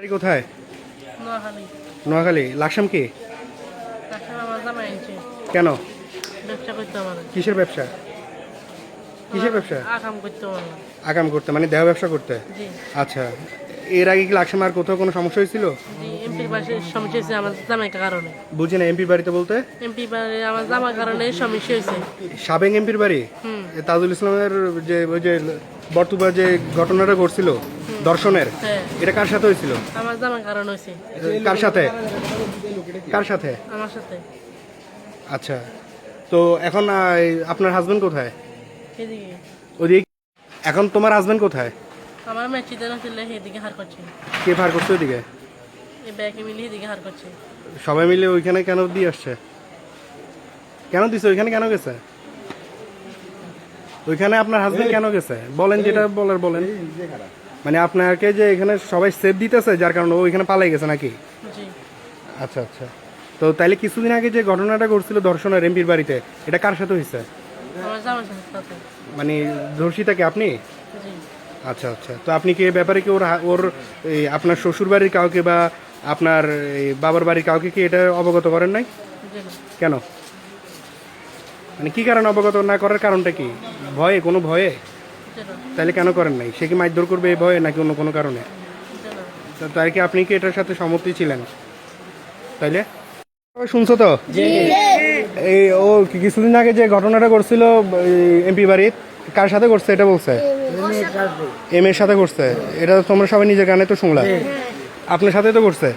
বাড়ি কোথায়? নোয়াখালী। নোয়াখালী। লাকসাম কি? কেন? ব্যবসা করতে কিসের ব্যবসা? কিসের ব্যবসা? আকাম করতে আগাম করতে মানে দেহ ব্যবসা করতে? আচ্ছা। এর আগে কি লাকসাম আর কোথাও কোনো সমস্যা হয়েছিল? এমপির বাসে সমস্যা হয়েছে আমার জামাই কারণে। বুঝি না এমপির বাড়িতে বলতে? এমপি বাড়ি আমার কারণে সমস্যা হয়েছে। সাবেক এমপির বাড়ি? তাজুল ইসলামের যে ওই যে বর্তুবা যে ঘটনাটা ঘটছিল দর্শনের? হ্যাঁ। এটা কার সাথে হয়েছিল? আমার কারণ হয়েছে। কার সাথে? কার সাথে? আমার সাথে। আচ্ছা। তো এখন আহ, আপনার হাজবেন্ড কোথায়? এদিকে। ওদিকে? এখন তোমার হাজবেন্ড কোথায়? আমার ম্যাচিতে না ছিল এদিকে হার করছে। কে ভার করছে ওইদিকে এই ব্যাগে মিলে এদিকে হার করছে। সবাই মিলে ওইখানে কেন দিয়ে আসছে? কেন দিছে? ওইখানে কেন গেছে? ওইখানে আপনার হাজবেন্ড কেন গেছে? বলেন যেটা বলার বলেন। মানে আপনাকে যে এখানে সবাই সেফ দিতেছে যার কারণে ও এখানে পালাই গেছে নাকি? আচ্ছা আচ্ছা। তো তাইলে কিছুদিন আগে যে ঘটনাটা ঘটছিল দর্শনের এমপির বাড়িতে এটা কার সাথে হয়েছে? মানে ধর্ষিতা কি আপনি? আচ্ছা আচ্ছা। তো আপনি কি এ ব্যাপারে কি ওর ওর আপনার শ্বশুর বাড়ির কাউকে বা আপনার বাবার বাড়ির কাউকে কি এটা অবগত করেন নাই? কেন? মানে কি কারণে অবগত না করার কারণটা কি? ভয়ে? কোনো ভয়ে? তাহলে কেন করেন নাই? সে কি মারধর করবে এই ভয়ে নাকি অন্য কোনো কারণে? তাই কি আপনি কি এটার সাথে সম্মতি ছিলেন? তাইলে? শুনছো তো? এই ও কিছুদিন আগে যে ঘটনাটা করছিল এমপি বাড়ির কার সাথে করছে এটা বলছে? এম এর সাথে। করছে এটা তো তোমরা সবাই নিজের গানে তো শুনলা। আপনার সাথে তো করছে